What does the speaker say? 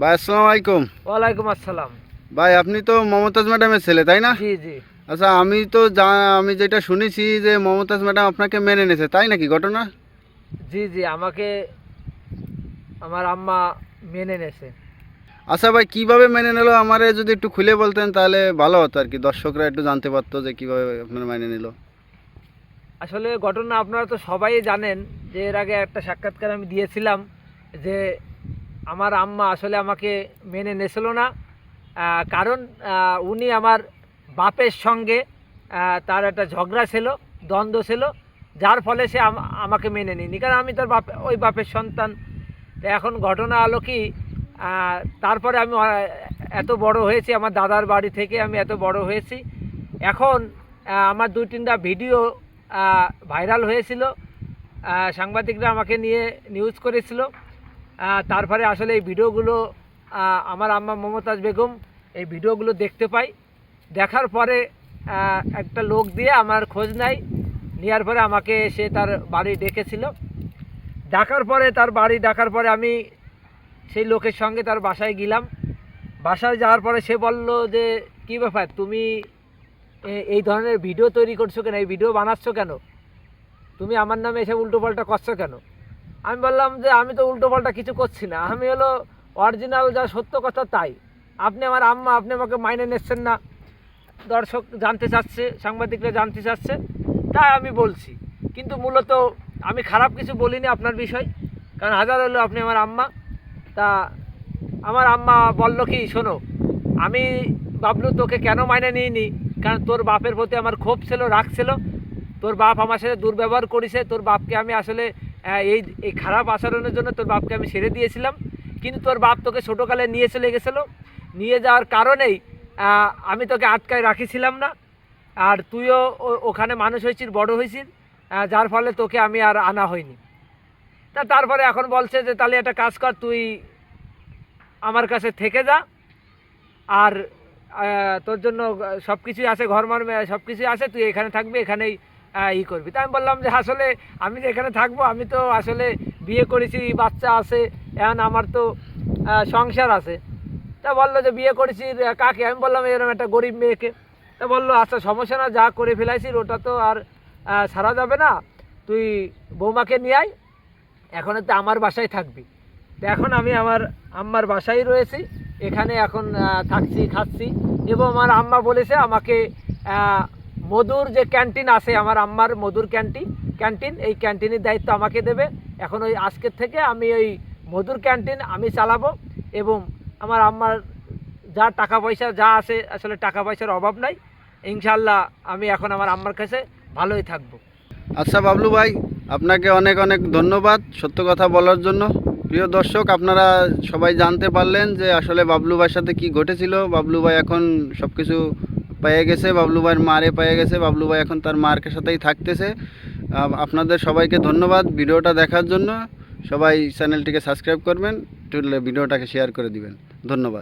ভাই আসসালামু আলাইকুম। ওয়ালাইকুম আসসালাম। ভাই আপনি তো মমতাজ ম্যাডামের ছেলে তাই না? জি জি। আচ্ছা আমি তো যা আমি যেটা শুনেছি যে মমতাজ ম্যাডাম আপনাকে মেনে নিয়েছে তাই নাকি ঘটনা? জি জি আমাকে আমার আম্মা মেনে নেছে আচ্ছা ভাই কীভাবে মেনে নিলো? আমারে যদি একটু খুলে বলতেন তাহলে ভালো হতো আর কি। দর্শকরা একটু জানতে পারতো যে কীভাবে আপনার মেনে নিল। আসলে ঘটনা আপনারা তো সবাই জানেন যে এর আগে একটা সাক্ষাৎকার আমি দিয়েছিলাম যে আমার আম্মা আসলে আমাকে মেনে নেছিল না কারণ উনি আমার বাপের সঙ্গে তার একটা ঝগড়া ছিল, দ্বন্দ্ব ছিল, যার ফলে সে আমাকে মেনে নিনি কারণ আমি তার বাপ, ওই বাপের সন্তান। এখন ঘটনা হলো কি তারপরে আমি এত বড় হয়েছি, আমার দাদার বাড়ি থেকে আমি এত বড় হয়েছি। এখন আমার দুই তিনটা ভিডিও ভাইরাল হয়েছিল সাংবাদিকরা আমাকে নিয়ে নিউজ করেছিল। তারপরে আসলে এই ভিডিওগুলো আমার আম্মা মমতাজ বেগম এই ভিডিওগুলো দেখতে পাই। দেখার পরে একটা লোক দিয়ে আমার খোঁজ নেয়। নেওয়ার পরে আমাকে সে তার বাড়ি ডেকেছিল। ডাকার পরে, তার বাড়ি ডাকার পরে আমি সেই লোকের সঙ্গে তার বাসায় গেলাম। বাসায় যাওয়ার পরে সে বলল যে, কী ব্যাপার? তুমি এই ধরনের ভিডিও তৈরি করছ কেন? এই ভিডিও বানাচ্ছ কেন? তুমি আমার নামে এসে উল্টোপাল্টা করছ কেন? আমি বললাম যে আমি তো উল্টোপাল্টা কিছু করছি না। আমি হলো অরিজিনাল যা সত্য কথা তাই। আপনি আমার আম্মা, আপনি আমাকে মাইনে নিচ্ছেন না। দর্শক জানতে চাচ্ছে, সাংবাদিকরা জানতে চাচ্ছে, তাই আমি বলছি। কিন্তু মূলত আমি খারাপ কিছু বলিনি আপনার বিষয়, কারণ হাজার হলো আপনি আমার আম্মা। তা আমার আম্মা বলল কি, শোনো, আমি বাবলু তোকে কেন মাইনে নিইনি? কারণ তোর বাপের প্রতি আমার ক্ষোভ ছিল, রাগ ছিল। তোর বাপ আমার সাথে দুর্ব্যবহার করেছে, তোর বাপকে আমি আসলে এই এই খারাপ আচরণের জন্য তোর বাপকে আমি ছেড়ে দিয়েছিলাম। কিন্তু তোর বাপ তোকে ছোটোকালে নিয়ে চলে গেছিল। নিয়ে যাওয়ার কারণেই আমি তোকে আটকায় রাখিছিলাম না। আর তুইও ওখানে মানুষ হয়েছিস, বড় হয়েছিস যার ফলে তোকে আমি আর আনা হয়নি। তা তারপরে এখন বলছে যে, তাহলে একটা কাজ কর, তুই আমার কাছে থেকে যা। আর তোর জন্য সব কিছুই আছে ঘর মর সব কিছুই আছে, তুই এখানে থাকবি, এখানেই ই করবি। তা আমি বললাম যে, আসলে আমি যে এখানে থাকব, আমি তো আসলে বিয়ে করেছি, বাচ্চা আছে, এখন আমার তো সংসার আছে। তা বলল যে, বিয়ে করেছি কাকে? আমি বললাম এরকম একটা গরিব মেয়েকে। তা বলল আচ্ছা সমস্যা না, যা করে ফেলাইছিস ওটা তো আর সারা যাবে না। তুই বৌমাকে নিয়ে আয়, এখন তো আমার বাসায় থাকবি। তো এখন আমি আমার আম্মার বাসায় রয়েছি, এখানে এখন থাকছি, খাচ্ছি। এবং আমার আম্মা বলেছে, আমাকে মধুর যে ক্যান্টিন আছে, আমার আম্মার মধুর ক্যান্টিন ক্যান্টিন, এই ক্যান্টিনের দায়িত্ব আমাকে দেবে। এখন ওই আজকের থেকে আমি ওই মধুর ক্যান্টিন আমি চালাবো এবং আমার আম্মার যা টাকা পয়সা যা আছে, আসলে টাকা পয়সার অভাব নাই। ইনশাল্লাহ আমি এখন আমার আম্মার কাছে ভালোই থাকব। আচ্ছা বাবলু ভাই, আপনাকে অনেক অনেক ধন্যবাদ সত্য কথা বলার জন্য। প্রিয় দর্শক, আপনারা সবাই জানতে পারলেন যে আসলে বাবলু ভাইয়ের সাথে কি ঘটেছিল। বাবলু ভাই এখন সব কিছু পেয়ে গেছে, বাবলু ভাইয়ের মারে পেয়ে গেছে, বাবলু ভাই এখন তার মার্কের সাথেই থাকতেছে। আপনাদের সবাইকে ধন্যবাদ ভিডিওটা দেখার জন্য। সবাই চ্যানেলটিকে সাবস্ক্রাইব করবেন, ভিডিওটাকে শেয়ার করে দিবেন। ধন্যবাদ।